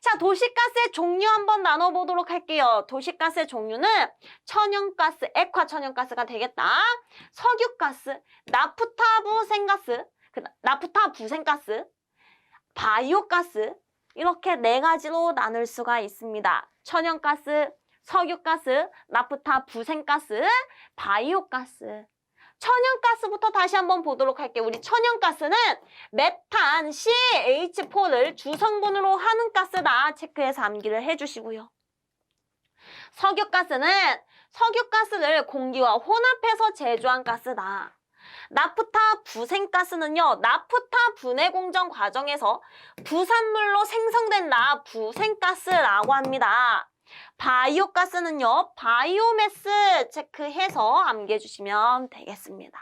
자, 도시가스의 종류 한번 나눠보도록 할게요. 도시가스의 종류는 천연가스, 액화천연가스가 되겠다. 석유가스, 나프타부생가스, 그 나프타 부생가스, 바이오가스 이렇게 네 가지로 나눌 수가 있습니다. 천연가스, 석유가스, 나프타 부생가스, 바이오가스. 천연가스부터 다시 한번 보도록 할게요. 우리 천연가스는 메탄 CH4를 주성분으로 하는 가스다. 체크해서 암기를 해주시고요. 석유가스는 석유가스를 공기와 혼합해서 제조한 가스다. 나프타 부생가스는요, 나프타 분해 공정 과정에서 부산물로 생성된다. 부생가스라고 합니다. 바이오가스는요, 바이오매스 체크해서 암기해 주시면 되겠습니다.